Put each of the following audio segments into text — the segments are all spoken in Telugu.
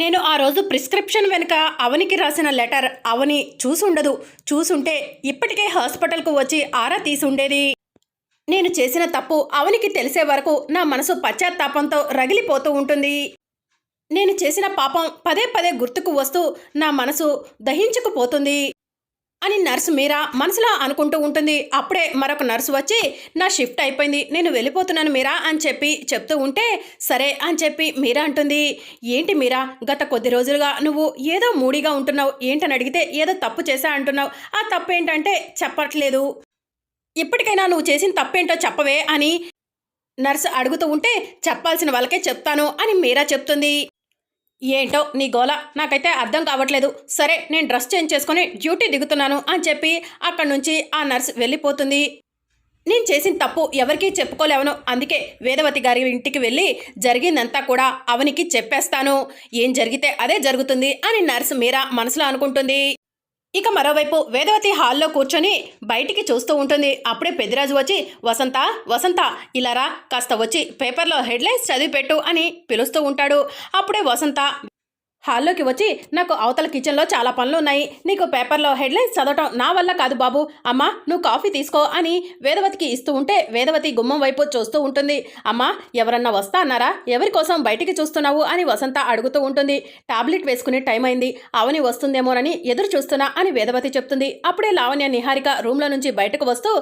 నేను ఆ రోజు ప్రిస్క్రిప్షన్ వెనుక అవనికి రాసిన లెటర్ అవని చూసుండదు. చూసుంటే ఇప్పటికే హాస్పిటల్కు వచ్చి ఆరా తీసి ఉండేది నేను చేసిన తప్పు అవనికి తెలిసే వరకు నా మనసు పశ్చాత్తాపంతో రగిలిపోతూ ఉంటుంది. నేను చేసిన పాపం పదే పదే గుర్తుకు వస్తూ నా మనసు దహించుకుపోతుంది. అని నర్సు మీరా మనసులో అనుకుంటూ ఉంటుంది. అప్పుడే మరొక నర్సు వచ్చి నా షిఫ్ట్ అయిపోయింది. నేను వెళ్ళిపోతున్నాను మీరా అని చెప్పి చెప్తూ ఉంటే సరే అని చెప్పి మీరా అంటుంది. ఏంటి మీరా? గత కొద్ది రోజులుగా నువ్వు ఏదో మూడీగా ఉంటున్నావు. ఏంటని అడిగితే ఏదో తప్పు చేశా అంటున్నావు. ఆ తప్పు ఏంటంటే చెప్పట్లేదు. ఇప్పటికైనా నువ్వు చేసిన తప్పేంటో చెప్పవే అని నర్సు అడుగుతూ ఉంటే చెప్పాల్సిన వాళ్ళకే చెప్తాను అని మీరా చెప్తుంది. ఏంటో నీ గోల? నాకైతే అర్థం కావట్లేదు. సరే నేను డ్రెస్ చేంజ్ చేసుకుని డ్యూటీ దిగుతున్నాను అని చెప్పి అక్కడి నుంచి ఆ నర్స్ వెళ్ళిపోతుంది. నేను చేసిన తప్పు ఎవరికీ చెప్పుకోలేవను. అందుకే వేదవతి గారి ఇంటికి వెళ్ళి జరిగిందంతా కూడా అవనికి చెప్పేస్తాను. ఏం జరిగితే అదే జరుగుతుంది అని నర్స్ మీరా మనసులో అనుకుంటుంది. ఇక మరోవైపు వేదవతి హాల్లో కూర్చొని బయటికి చూస్తూ ఉంటుంది. అప్పుడే పెద్దిరాజు వచ్చి వసంత వసంత ఇలారా కాస్త వచ్చి పేపర్లో హెడ్లైన్స్ చదివి పెట్టు అని పిలుస్తూ ఉంటాడు. అప్పుడే వసంత హాల్లోకి వచ్చి నాకు అవతల కిచెన్లో చాలా పనులు ఉన్నాయి నీకు పేపర్లో హెడ్లైన్స్ చదవటం నా వల్ల కాదు బాబు. అమ్మా నువ్వు కాఫీ తీసుకో అని వేదవతికి ఇస్తూ ఉంటే వేదవతి గుమ్మం వైపు చూస్తూ ఉంటుంది. అమ్మా ఎవరన్నా వస్తా అన్నారా? ఎవరి కోసం బయటికి చూస్తున్నావు? అని వసంత అడుగుతూ ఉంటుంది. టాబ్లెట్ వేసుకునే టైం అయింది. అవని వస్తుందేమోనని ఎదురు చూస్తున్నా అని వేదవతి చెప్తుంది. అప్పుడే లావణ్య నిహారిక రూమ్లో నుంచి బయటకు వస్తూ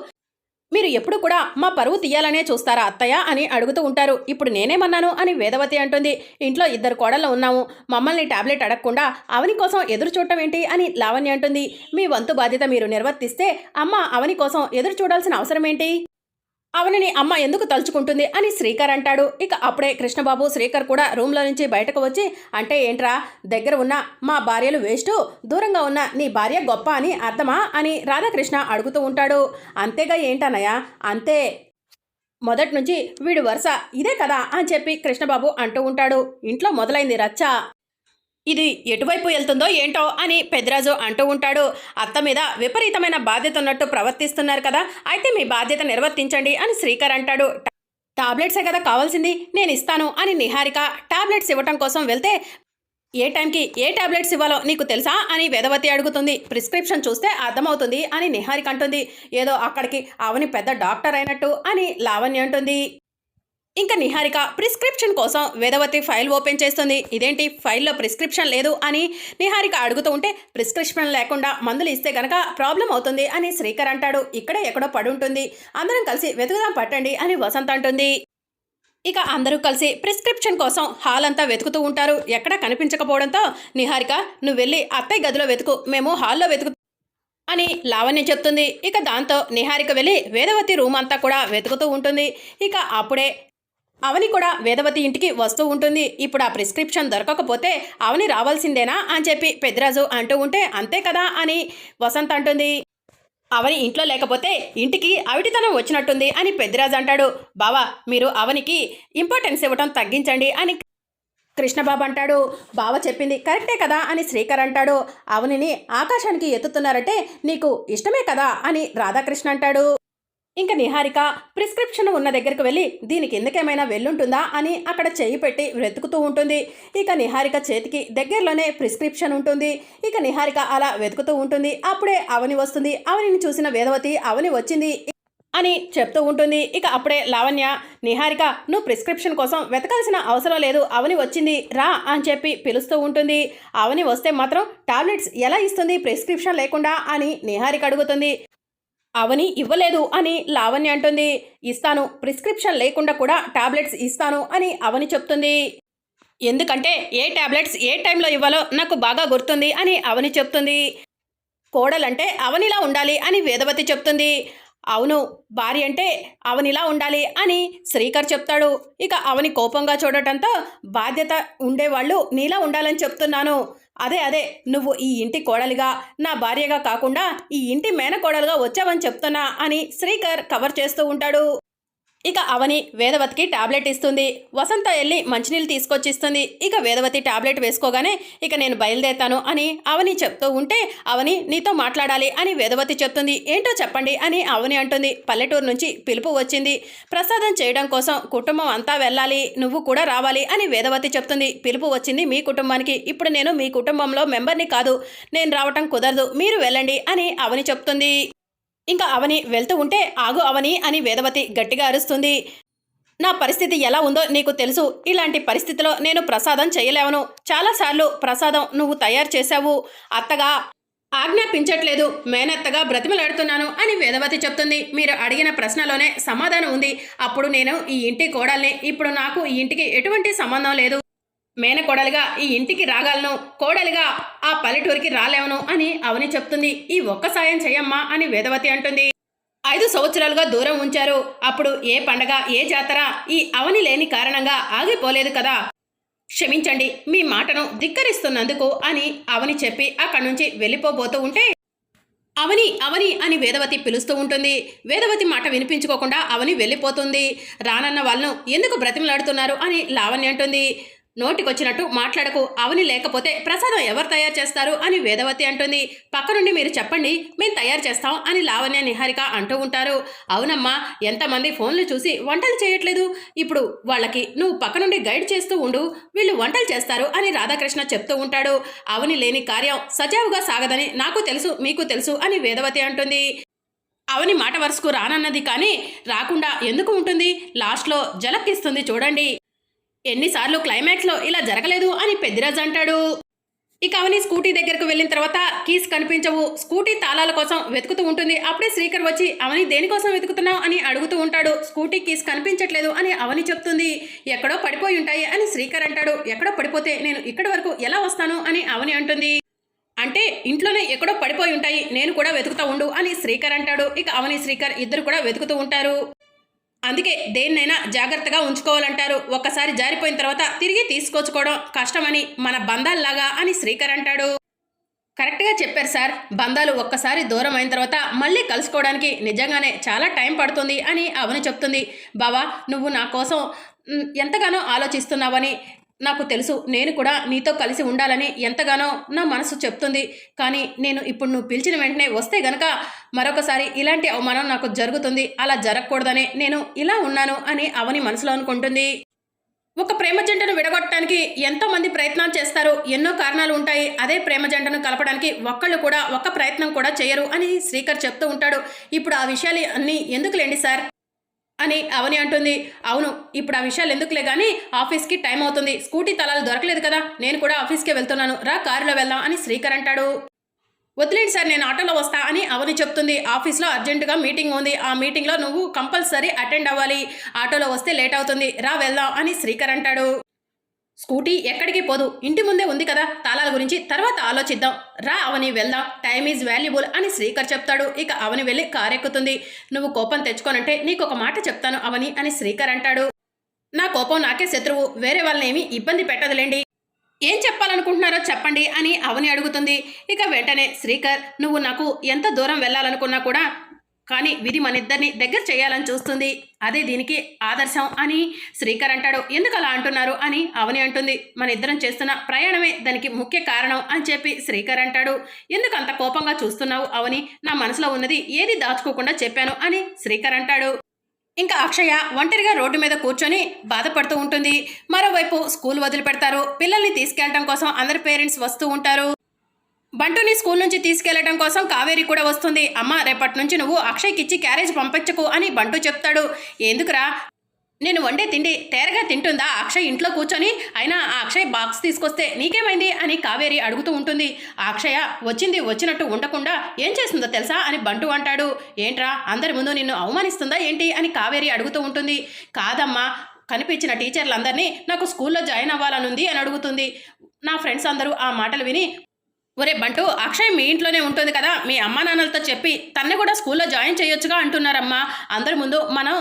మీరు ఎప్పుడు కూడా మా పరువు తీయాలనే చూస్తారా అత్తయ్య? అని అడుగుతూ ఉంటారు. ఇప్పుడు నేనేమన్నాను? అని వేదవతి అంటుంది. ఇంట్లో ఇద్దరు కోడళ్ళు ఉన్నాము. మమ్మల్ని టాబ్లెట్ అడగకుండా అవని కోసం ఎదురు చూడటం ఏంటి? అని లావణ్య అంటుంది. మీ వంతు బాధ్యత మీరు నిర్వర్తిస్తే అమ్మ అవని కోసం ఎదురు చూడాల్సిన అవసరం ఏంటి? అవనిని అమ్మ ఎందుకు తలుచుకుంటుంది అని శ్రీకర్ అంటాడు. ఇక అప్పుడే కృష్ణబాబు శ్రీకర్ కూడా రూమ్లో నుంచి బయటకు వచ్చి అంటే ఏంట్రా దగ్గర ఉన్న మా భార్యలు వేస్ట్ దూరంగా ఉన్న నీ భార్య గొప్ప అని అర్థమా అని రాధాకృష్ణ అడుగుతూ ఉంటాడు. అంతేగా ఏంటన్నయ్య అంతే. మొదటి నుంచి వీడు వరుస ఇదే కదా అని చెప్పి కృష్ణబాబు అంటూ ఉంటాడు. ఇంట్లో మొదలైంది రచ్చ. ఇది ఎటువైపు వెళ్తుందో ఏంటో అని పెద్దరాజు అంటూ ఉంటాడు. అత్త మీద విపరీతమైన బాధ్యత ఉన్నట్టు ప్రవర్తిస్తున్నారు కదా అయితే మీ బాధ్యత నిర్వర్తించండి అని శ్రీకర్ అంటాడు. టాబ్లెట్సే కదా కావాల్సింది నేను ఇస్తాను అని నిహారిక టాబ్లెట్స్ ఇవ్వటం కోసం వెళ్తే ఏ టైంకి ఏ టాబ్లెట్స్ ఇవ్వాలో నీకు తెలుసా అని వేదవతి అడుగుతుంది. ప్రిస్క్రిప్షన్ చూస్తే అర్థమవుతుంది అని నిహారిక అంటుంది. ఏదో అక్కడికి అవని పెద్ద డాక్టర్ అయినట్టు అని లావణ్య అంటుంది. ఇంకా నిహారిక ప్రిస్క్రిప్షన్ కోసం వేదవతి ఫైల్ ఓపెన్ చేస్తుంది. ఇదేంటి? ఫైల్లో ప్రిస్క్రిప్షన్ లేదు అని నిహారిక అడుగుతూ ఉంటే ప్రిస్క్రిప్షన్ లేకుండా మందులు ఇస్తే గనక ప్రాబ్లం అవుతుంది అని శ్రీకర్ అంటాడు. ఇక్కడే ఎక్కడో పడి ఉంటుంది అందరం కలిసి వెతుకుదాం పట్టండి అని వసంత్ అంటుంది. ఇక అందరూ కలిసి ప్రిస్క్రిప్షన్ కోసం హాల్ అంతా వెతుకుతూ ఉంటారు. ఎక్కడా కనిపించకపోవడంతో నిహారిక నువ్వు వెళ్ళి అత్తయ్య గదిలో వెతుకు. మేము హాల్లో వెతుకు అని లావణ్య చెప్తుంది. ఇక దాంతో నిహారిక వెళ్ళి వేదవతి రూమ్ అంతా కూడా వెతుకుతూ ఉంటుంది. ఇక అప్పుడే అవని కూడా వేదవతి ఇంటికి వస్తూ ఉంటుంది. ఇప్పుడు ఆ ప్రిస్క్రిప్షన్ దొరకకపోతే అవని రావాల్సిందేనా అని చెప్పి పెద్దరాజు అంటూ ఉంటే అంతే కదా అని వసంత్ అంటుంది. అవని ఇంట్లో లేకపోతే ఇంటికి అవిటితనం వచ్చినట్టుంది అని పెద్దిరాజు అంటాడు. బావా మీరు అవనికి ఇంపార్టెన్స్ ఇవ్వటం తగ్గించండి అని కృష్ణబాబు అంటాడు. బావ చెప్పింది కరెక్టే కదా అని శ్రీకర్ అంటాడు. అవనిని ఆకాశానికి ఎత్తుతున్నారంటే నీకు ఇష్టమే కదా అని రాధాకృష్ణ అంటాడు. ఇంకా నిహారిక ప్రిస్క్రిప్షన్ ఉన్న దగ్గరకు వెళ్ళి దీనికి ఎందుకేమైనా వెళ్ళుంటుందా? అని అక్కడ చేయి పెట్టి వెతుకుతూ ఉంటుంది. ఇక నిహారిక చేతికి దగ్గరలోనే ప్రిస్క్రిప్షన్ ఉంటుంది. ఇక నిహారిక అలా వెతుకుతూ ఉంటుంది. అప్పుడే అవని వస్తుంది. అవనిని చూసిన వేదవతి అవని వచ్చింది అని చెప్తూ ఉంటుంది. ఇక అప్పుడే లావణ్య నిహారిక నువ్వు ప్రిస్క్రిప్షన్ కోసం వెతకాల్సిన అవసరం లేదు. అవని వచ్చింది. రా అని చెప్పి పిలుస్తూ ఉంటుంది. అవని వస్తే మాత్రం టాబ్లెట్స్ ఎలా ఇస్తుంది? ప్రిస్క్రిప్షన్ లేకుండా అని నిహారిక అడుగుతుంది. అవని ఇవ్వలేదు అని లావణ్య అంటుంది. ఇస్తాను ప్రిస్క్రిప్షన్ లేకుండా కూడా టాబ్లెట్స్ ఇస్తాను అని అవని చెప్తుంది. ఎందుకంటే ఏ టాబ్లెట్స్ ఏ టైంలో ఇవ్వాలో నాకు బాగా గుర్తుంది అని అవని చెప్తుంది. కోడలంటే అవనిలా ఉండాలి అని వేదవతి చెప్తుంది. అవును భార్య అంటే అవనిలా ఉండాలి అని శ్రీకర్ చెప్తాడు. ఇక అవని కోపంగా చూడటంతో బాధ్యత ఉండేవాళ్ళు నీలా ఉండాలని చెప్తున్నాను. అదే అదే నువ్వు ఈ ఇంటి కోడలిగా నా భార్యగా కాకుండా ఈ ఇంటి మేనకోడలుగా వచ్చావని చెప్తున్నా అని శ్రీకర్ కవర్ చేస్తూ ఉంటాడు. ఇక అవని వేదవతికి టాబ్లెట్ ఇస్తుంది. వసంత వెళ్ళి మంచినీళ్ళు తీసుకొచ్చిస్తుంది. ఇక వేదవతి టాబ్లెట్ వేసుకోగానే ఇక నేను బయలుదేరుతాను అని అవని చెప్తూ ఉంటే అవని నీతో మాట్లాడాలి అని వేదవతి చెప్తుంది. ఏంటో చెప్పండి అని అవని అంటుంది. పల్లెటూరు నుంచి పిలుపు వచ్చింది. ప్రసాదం చేయడం కోసం కుటుంబం అంతా వెళ్ళాలి. నువ్వు కూడా రావాలి అని వేదవతి చెప్తుంది. పిలుపు వచ్చింది మీ కుటుంబానికి. ఇప్పుడు నేను మీ కుటుంబంలో మెంబర్ని కాదు. నేను రావటం కుదరదు. మీరు వెళ్ళండి అని అవని చెప్తుంది. ఇంకా అవని వెళ్తూ ఉంటే ఆగు అవని అని వేదవతి గట్టిగా అరుస్తుంది. నా పరిస్థితి ఎలా ఉందో నీకు తెలుసు. ఇలాంటి పరిస్థితిలో నేను ప్రసాదం చేయలేవను. చాలాసార్లు ప్రసాదం నువ్వు తయారు చేశావు. అత్తగా ఆజ్ఞాపించట్లేదు మేనత్తగా బ్రతిమలాడుతున్నాను అని వేదవతి చెప్తుంది. మీరు అడిగిన ప్రశ్నలోనే సమాధానం ఉంది. అప్పుడు నేను ఈ ఇంటి కోడల్ని ఇప్పుడు నాకు ఈ ఇంటికి ఎటువంటి సంబంధం లేదు. మేనకోడలిగా ఈ ఇంటికి రాగలను కోడలిగా ఆ పల్లెటూరికి రాలేవను అని అవని చెప్తుంది. ఈ ఒక్క సాయం చెయ్యమ్మా అని వేదవతి అంటుంది. ఐదు సంవత్సరాలుగా దూరం ఉంచారు. అప్పుడు ఏ పండగ ఏ జాతర ఈ అవని లేని కారణంగా ఆగిపోలేదు కదా. క్షమించండి మీ మాటను ధిక్కరిస్తున్నందుకు అని అవని చెప్పి అక్కడి నుంచి వెళ్ళిపోబోతూ ఉంటే అవని అవని అని వేదవతి పిలుస్తూ ఉంటుంది. వేదవతి మాట వినిపించుకోకుండా అవని వెళ్ళిపోతుంది. రానన్న వాళ్ళను ఎందుకు బ్రతిమలాడుతున్నారు అని లావణ్య అంటుంది. నోటికొచ్చినట్టు మాట్లాడకు అవని లేకపోతే ప్రసాదం ఎవరు తయారు చేస్తారు అని వేదవతి అంటుంది. పక్క నుండి మీరు చెప్పండి మేము తయారు చేస్తాం అని లావణ్య నిహారిక అంటూ ఉంటారు. అవునమ్మా ఎంతమంది ఫోన్లు చూసి వంటలు చేయట్లేదు? ఇప్పుడు వాళ్ళకి నువ్వు పక్క నుండి గైడ్ చేస్తూ ఉండు వీళ్ళు వంటలు చేస్తారు అని రాధాకృష్ణ చెప్తూ ఉంటాడు. అవని లేని కార్యం సజావుగా సాగదని నాకు తెలుసు మీకు తెలుసు అని వేదవతి అంటుంది. అవని మాట వరుసకు రానన్నది కానీ రాకుండా ఎందుకు ఉంటుంది? లాస్ట్లో జలక్కిస్తుంది చూడండి. ఎన్నిసార్లు క్లైమాక్స్లో ఇలా జరగలేదు అని పెద్దిరాజు అంటాడు. ఇక అవని స్కూటీ దగ్గరకు వెళ్ళిన తర్వాత కీస్ కనిపించవు. స్కూటీ తాళాల కోసం వెతుకుతూ ఉంటుంది. అప్పుడే శ్రీకర్ వచ్చి అవని దేనికోసం వెతుకుతున్నావు? అని అడుగుతూ ఉంటాడు. స్కూటీ కీస్ కనిపించట్లేదు అని అవని చెప్తుంది. ఎక్కడో పడిపోయి ఉంటాయి అని శ్రీకర్ అంటాడు. ఎక్కడో పడిపోతే నేను ఇక్కడి వరకు ఎలా వస్తాను? అని అవని అంటుంది. అంటే ఇంట్లోనే ఎక్కడో పడిపోయి ఉంటాయి. నేను కూడా వెతుకుతూ ఉండు అని శ్రీకర్ అంటాడు. ఇక అవని శ్రీకర్ ఇద్దరు కూడా వెతుకుతూ ఉంటారు. అందుకే దేన్నైనా జాగ్రత్తగా ఉంచుకోవాలంటారు. ఒక్కసారి జారిపోయిన తర్వాత తిరిగి తీసుకొచ్చుకోవడం కష్టమని మన బంధాల్లాగా అని శ్రీకర్ అంటాడు. కరెక్ట్గా చెప్పారు సార్. బంధాలు ఒక్కసారి దూరం అయిన తర్వాత మళ్ళీ కలుసుకోవడానికి నిజంగానే చాలా టైం పడుతుంది అని అవని చెప్తుంది. బావా నువ్వు నా కోసం ఎంతగానో ఆలోచిస్తున్నావని నాకు తెలుసు. నేను కూడా నీతో కలిసి ఉండాలని ఎంతగానో నా మనసు చెప్తుంది. కానీ నేను ఇప్పుడు నువ్వు పిలిచిన వెంటనే వస్తే గనక మరొకసారి ఇలాంటి అవమానం నాకు జరుగుతుంది. అలా జరగకూడదని నేను ఇలా ఉన్నాను అని అవని మనసులో అనుకుంటుంది. ఒక ప్రేమ జంటను విడగొట్టడానికి ఎంతోమంది ప్రయత్నాలు చేస్తారు. ఎన్నో కారణాలు ఉంటాయి. అదే ప్రేమ జంటను కలపడానికి ఒక్కళ్ళు కూడా ఒక్క ప్రయత్నం కూడా చేయరు అని శ్రీకర్ చెప్తూ ఉంటాడు. ఇప్పుడు ఆ విషయాలు అన్నీ ఎందుకులేండి సార్? అని అవని అంటుంది. అవును ఇప్పుడు ఆ విషయాలు ఎందుకులే కానీ ఆఫీస్కి టైం అవుతుంది. స్కూటీ తలాలు దొరకలేదు కదా నేను కూడా ఆఫీస్కే వెళ్తున్నాను. రా కారులో వెళ్దాం అని శ్రీకర్ అంటాడు. వదిలేండి సార్ నేను ఆటోలో వస్తా అని అవని చెప్తుంది. ఆఫీస్లో అర్జెంటుగా మీటింగ్ ఉంది. ఆ మీటింగ్లో నువ్వు కంపల్సరీ అటెండ్ అవ్వాలి. ఆటోలో వస్తే లేట్ అవుతుంది. రా వెళ్దాం అని శ్రీకర్ అంటాడు. స్కూటీ ఎక్కడికి పోదు. ఇంటి ముందే ఉంది కదా తాళాల గురించి తర్వాత ఆలోచిద్దాం. రా అవని వెళ్దాం. టైమ్ ఈజ్ వాల్యుబుల్ అని శ్రీకర్ చెప్తాడు. ఇక అవని వెళ్ళి కారెక్కుతుంది. నువ్వు కోపం తెచ్చుకోనంటే నీకు ఒక మాట చెప్తాను అవని అని శ్రీకర్ అంటాడు. నా కోపం నాకే శత్రువు. వేరే వాళ్ళని ఏమీ ఇబ్బంది పెట్టదులేండి. ఏం చెప్పాలనుకుంటున్నారో చెప్పండి అని అవని అడుగుతుంది. ఇక వెంటనే శ్రీకర్ నువ్వు నాకు ఎంత దూరం వెళ్ళాలనుకున్నా కూడా కానీ విధి మన ఇద్దరిని దగ్గర చేయాలని చూస్తుంది. అదే దీనికి ఆదర్శం అని శ్రీకర్ అంటాడు. ఎందుకు అలా అంటున్నారు అని అవని అంటుంది. మన ఇద్దరం చేస్తున్న ప్రయాణమే దానికి ముఖ్య కారణం అని చెప్పి శ్రీకర్ అంటాడు. ఎందుకు అంత కోపంగా చూస్తున్నావు అవని? నా మనసులో ఉన్నది ఏది దాచుకోకుండా చెప్పాను అని శ్రీకర్ అంటాడు. ఇంకా అక్షయ ఒంటరిగా రోడ్డు మీద కూర్చొని బాధపడుతూ ఉంటుంది. మరోవైపు స్కూల్ వదిలిపెడతారు. పిల్లల్ని తీసుకెళ్ళడం కోసం అందరి పేరెంట్స్ వస్తూ ఉంటారు. బంటుని స్కూల్ నుంచి తీసుకెళ్ళడం కోసం కావేరి కూడా వస్తుంది. అమ్మ రేపటి నుంచి నువ్వు అక్షయ్కిచ్చి క్యారేజ్ పంపించకు అని బంటు చెప్తాడు. ఎందుకురా? నేను వండే తిండి తేరగా తింటుందా? అక్షయ్ ఇంట్లో కూర్చొని అయినా ఆ అక్షయ్ బాక్స్ తీసుకొస్తే నీకేమైంది? అని కావేరి అడుగుతూ ఉంటుంది. ఆ అక్షయ వచ్చింది వచ్చినట్టు ఉండకుండా ఏం చేస్తుందో తెలుసా? అని బంటు అంటాడు. ఏంట్రా? అందరి ముందు నిన్ను అవమానిస్తుందా ఏంటి? అని కావేరి అడుగుతూ ఉంటుంది. కాదమ్మా కనిపించిన టీచర్లందరినీ నాకు స్కూల్లో జాయిన్ అవ్వాలనుంది అని అడుగుతుంది. నా ఫ్రెండ్స్ అందరూ ఆ మాటలు విని ఒరే బంటు అక్షయ్ మీ ఇంట్లోనే ఉంటుంది కదా మీ అమ్మా నాన్నలతో చెప్పి తన్ను కూడా స్కూల్లో జాయిన్ చేయొచ్చుగా అంటున్నారమ్మా. అందరి ముందు మనం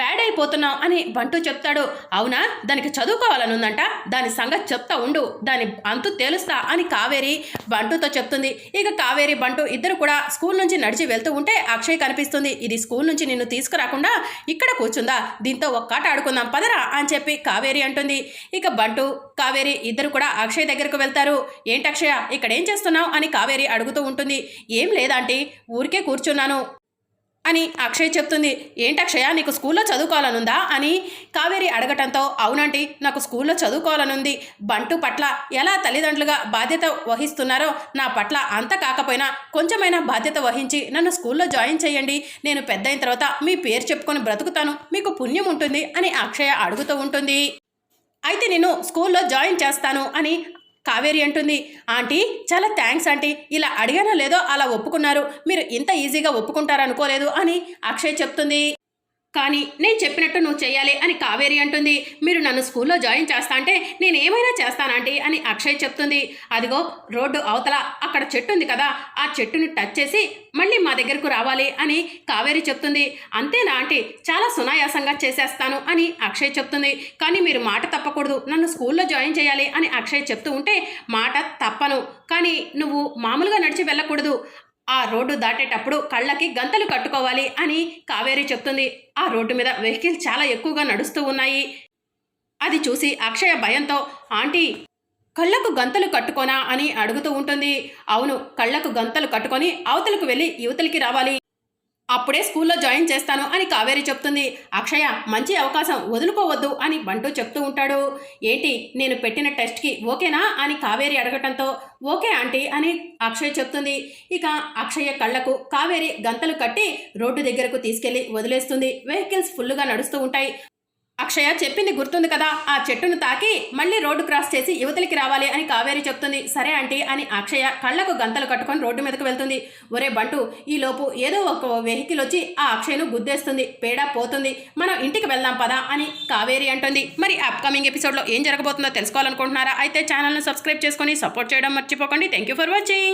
బ్యాడ్ అయిపోతున్నావు అని బంటూ చెప్తాడు. అవునా? దానికి చదువుకోవాలనుందంట. దాని సంగతి చెప్తా ఉండు. దాని అంతు తేలుస్తా అని కావేరి బంటుతో చెప్తుంది. ఇక కావేరి బంటు ఇద్దరు కూడా స్కూల్ నుంచి నడిచి వెళ్తూ ఉంటే అక్షయ్ కనిపిస్తుంది. ఇది స్కూల్ నుంచి నిన్ను తీసుకురాకుండా ఇక్కడ కూర్చుందా? దీంతో ఒక్కాట ఆడుకుందాం పదరా అని చెప్పి కావేరి అంటుంది. ఇక బంటు కావేరి ఇద్దరు కూడా అక్షయ్ దగ్గరకు వెళ్తారు. ఏంటి అక్షయ ఇక్కడ ఏం చేస్తున్నావు అని కావేరి అడుగుతూ ఉంటుంది. ఏం లేదంటే ఊరికే కూర్చున్నాను. అని అక్షయ్ చెప్తుంది. ఏంటి అక్షయ నీకు స్కూల్లో చదువుకోవాలనుందా? అని కావేరి అడగటంతో అవునండి నాకు స్కూల్లో చదువుకోవాలనుంది. బంటు పట్ల ఎలా తల్లిదండ్రులుగా బాధ్యత వహిస్తున్నారో నా పట్ల అంత కాకపోయినా కొంచెమైనా బాధ్యత వహించి నన్ను స్కూల్లో జాయిన్ చేయండి. నేను పెద్ద అయిన తర్వాత మీ పేరు చెప్పుకొని బ్రతుకుతాను. మీకు పుణ్యం ఉంటుంది అని అక్షయ అడుగుతూ ఉంటుంది. అయితే నేను స్కూల్లో జాయిన్ చేస్తాను అని కావేరి అంటుంది. ఆంటీ చాలా థ్యాంక్స్ ఆంటీ. ఇలా అడిగానో లేదో అలా ఒప్పుకున్నారు. మీరు ఇంత ఈజీగా ఒప్పుకుంటారనుకోలేదు అని అక్షయ్ చెప్తుంది. కానీ నేను చెప్పినట్టు నువ్వు చేయాలి అని కావేరి అంటుంది. మీరు నన్ను స్కూల్లో జాయిన్ చేస్తా అంటే నేను ఏమైనా చేస్తానంటే అని అక్షయ్ చెప్తుంది. అదిగో రోడ్డు అవతల అక్కడ చెట్టు ఉంది కదా ఆ చెట్టుని టచ్ చేసి మళ్ళీ మా దగ్గరకు రావాలి అని కావేరి చెప్తుంది. అంతేనా ఆంటీ? చాలా సునాయాసంగా చేసేస్తాను అని అక్షయ్ చెప్తుంది. కానీ మీరు మాట తప్పకూడదు. నన్ను స్కూల్లో జాయిన్ చేయాలి అని అక్షయ్ చెప్తూ ఉంటే మాట తప్పను. కానీ నువ్వు మామూలుగా నడిచి వెళ్ళకూడదు. ఆ రోడ్డు దాటేటప్పుడు కళ్ళకి గంతలు కట్టుకోవాలి అని కావేరి చెప్తుంది. ఆ రోడ్డు మీద వెహికల్ చాలా ఎక్కువగా నడుస్తూ ఉన్నాయి. అది చూసి అక్షయ భయంతో ఆంటీ కళ్ళకు గంతలు కట్టుకోనా? అని అడుగుతూ ఉంటుంది. అవును కళ్ళకు గంతలు కట్టుకొని అవతలకు వెళ్ళి యువతలకి రావాలి. అప్పుడే స్కూల్లో జాయిన్ చేస్తాను అని కావేరి చెప్తుంది. అక్షయ మంచి అవకాశం వదులుకోవద్దు అని బంటూ చెప్తూ ఉంటాడు. ఏంటి నేను పెట్టిన టెస్ట్కి ఓకేనా అని కావేరి అడగటంతో ఓకే ఆంటీ అని అక్షయ్ చెప్తుంది. ఇక అక్షయ కళ్ళకు కావేరి గంతలు కట్టి రోడ్డు దగ్గరకు తీసుకెళ్ళి వదిలేస్తుంది. వెహికల్స్ ఫుల్గా నడుస్తూ ఉంటాయి. అక్షయ చెప్పింది గుర్తుంది కదా ఆ చెట్టును తాకి మళ్ళీ రోడ్డు క్రాస్ చేసి యువతలకి రావాలి అని కావేరి చెప్తుంది. సరే ఆంటీ అని అక్షయ కళ్ళకు గంతలు కట్టుకొని రోడ్డు మీదకు వెళ్తుంది. ఒరే బంటు ఈ లోపు ఏదో ఒక వెహికల్ వచ్చి ఆ అక్షయను గుద్దేస్తుంది. పేడ పోతుంది. మనం ఇంటికి వెళ్దాం పదా అని కావేరి అంటుంది. మరి అప్కమింగ్ ఎపిసోడ్లో ఏం జరగబోతుందో తెలుసుకోవాలనుకుంటున్నారా? అయితే ఛానల్ను సబ్స్క్రైబ్ చేసుకొని సపోర్ట్ చేయడం మర్చిపోకండి. Thank you for watching